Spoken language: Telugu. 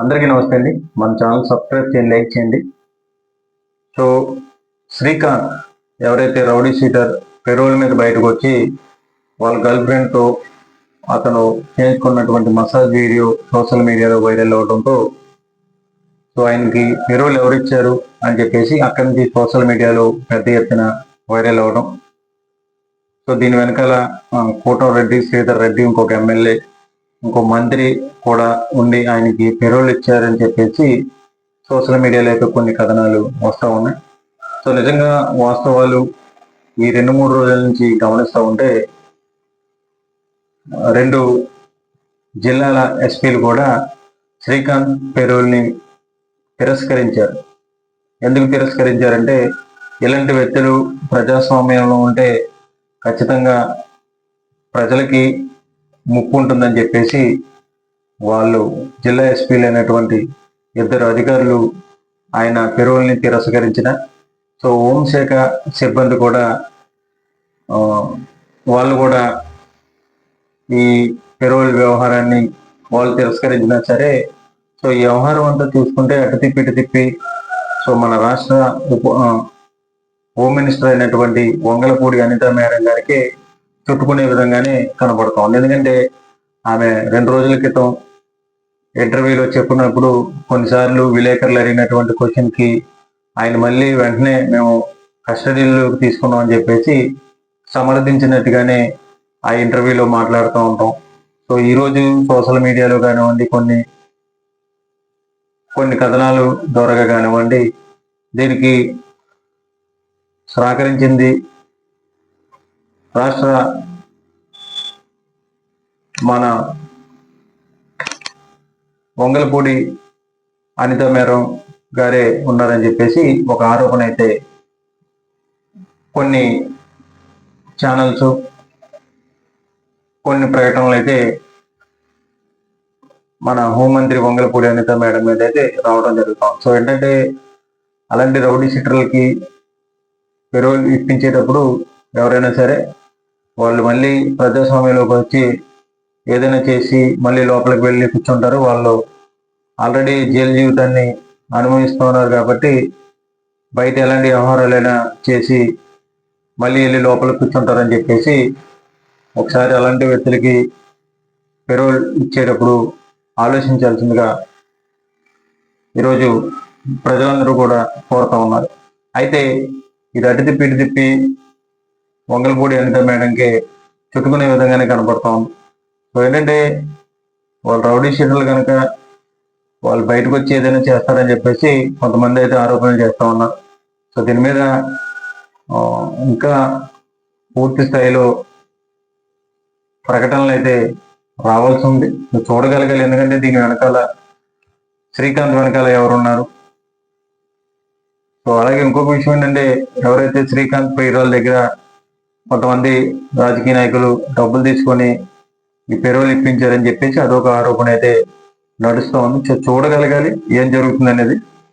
అందరికీ నమస్తే అండి. మన ఛానల్ సబ్స్క్రైబ్ చేయండి లైక్ చేయండి. సో శ్రీకాంత్ ఎవరైతే రౌడీ షీటర్ పెరోల్ మీద బయటకు వచ్చి వాళ్ళ గర్ల్ ఫ్రెండ్తో అతను చేయించుకున్నటువంటి మసాజ్ వీడియో సోషల్ మీడియాలో వైరల్ అవడంతో సో ఆయనకి పెరోల్ ఎవరిచ్చారు అని చెప్పేసి అక్కడి నుంచి సోషల్ మీడియాలో పెద్ద ఎత్తున వైరల్ అవడం. సో దీని వెనకాల కోటం రెడ్డి శ్రీధర్ రెడ్డి ఇంకొక ఎమ్మెల్యే ఇంకో మంత్రి కూడా ఉండి ఆయనకి పెరోల్ ఇచ్చారని చెప్పేసి సోషల్ మీడియాలో అయితే కొన్ని కథనాలు వస్తూ ఉన్నాయి. సో నిజంగా వాస్తవాలు ఈ రెండు మూడు రోజుల నుంచి గమనిస్తూ ఉంటే రెండు జిల్లాల ఎస్పీలు కూడా శ్రీకాంత్ పెరోల్ని తిరస్కరించారు. ఎందుకు తిరస్కరించారంటే ఇలాంటి వ్యక్తులు ప్రజాస్వామ్యంలో ఉంటే ఖచ్చితంగా ప్రజలకి ముప్పు ఉంటుందని చెప్పేసి వాళ్ళు జిల్లా ఎస్పీలు అనేటువంటి ఇద్దరు అధికారులు ఆయన పెరువుల్ని తిరస్కరించిన. సో హోంశాఖ సిబ్బంది కూడా వాళ్ళు కూడా ఈ పెరువుల వ్యవహారాన్ని వాళ్ళు తిరస్కరించినా సరే సో ఈ వ్యవహారం అంతా చూసుకుంటే అటు తిప్పి ఇటు తిప్పి సో మన రాష్ట్ర ఉప హోమ్ మినిస్టర్ అయినటువంటి వంగలపూడి అనిత మేడం గారికి చుట్టుకునే విధంగానే కనబడుతోంది. ఎందుకంటే ఆమె రెండు రోజుల క్రితం ఇంటర్వ్యూలో చెప్పినప్పుడు కొన్నిసార్లు విలేకరులు అడిగినటువంటి క్వశ్చన్కి ఆయన మళ్ళీ వెంటనే మేము కస్టడీలోకి తీసుకున్నాం అని చెప్పేసి సమర్థించినట్టుగానే ఆ ఇంటర్వ్యూలో మాట్లాడుతూ ఉంటాం. సో ఈరోజు సోషల్ మీడియాలో కానివ్వండి కొన్ని కొన్ని కథనాలు ద్వారా కానివ్వండి దీనికి సహకరించింది రాష్ట్ర మన వంగలపూడి అనిత మేరం గారే ఉన్నారని చెప్పేసి ఒక ఆరోపణ అయితే కొన్ని ఛానల్స్ కొన్ని ప్రకటనలు అయితే మన హోంమంత్రి వంగలపూడి అనిత మేడం మీద అయితే రావడం జరుగుతాం. సో ఏంటంటే అలాంటి రౌడీ సిటర్లకి పెరోల్ ఇప్పించేటప్పుడు ఎవరైనా సరే వాళ్ళు మళ్ళీ ప్రజాస్వామ్యంలోకి వచ్చి ఏదైనా చేసి మళ్ళీ లోపలికి వెళ్ళి కూర్చుంటారు. వాళ్ళు ఆల్రెడీ జైలు జీవితాన్ని అనుభవిస్తున్నారు కాబట్టి బయట ఎలాంటి వ్యవహారాలైనా చేసి మళ్ళీ వెళ్ళి లోపల కూర్చుంటారని చెప్పేసి ఒకసారి అలాంటి వ్యక్తులకి పెరోల్ ఇచ్చేటప్పుడు ఆలోచించాల్సిందిగా ఈరోజు ప్రజలందరూ కూడా కోరుతా ఉన్నారు. అయితే ఇది అటు తిప్పి ఇటు తిప్పి వంగలపూడి అనిత మేడంకి చుట్టుకునే విధంగానే కనపడతా. ఉంది సో ఏంటంటే వాళ్ళు రౌడీ షీటర్లు కనుక వాళ్ళు బయటకు వచ్చి ఏదైనా చేస్తారని చెప్పేసి కొంతమంది అయితే ఆరోపణలు చేస్తూ ఉన్నారు. సో దీని మీద ఇంకా పూర్తి స్థాయిలో ప్రకటనలు అయితే రావాల్సి ఉంది. చూడగలగాలి ఎందుకంటే దీని వెనకాల శ్రీకాంత్ వెనకాల ఎవరున్నారు. సో అలాగే ఇంకొక విషయం ఏంటంటే ఎవరైతే శ్రీకాంత్ పైరాల దగ్గర కొంతమంది రాజకీయ నాయకులు డబ్బులు తీసుకొని ఈ పెరువులు ఇప్పించారని చెప్పేసి అదొక ఆరోపణ అయితే నడుస్తూ ఉంది చూడగలగాలి ఏం జరుగుతుంది అనేది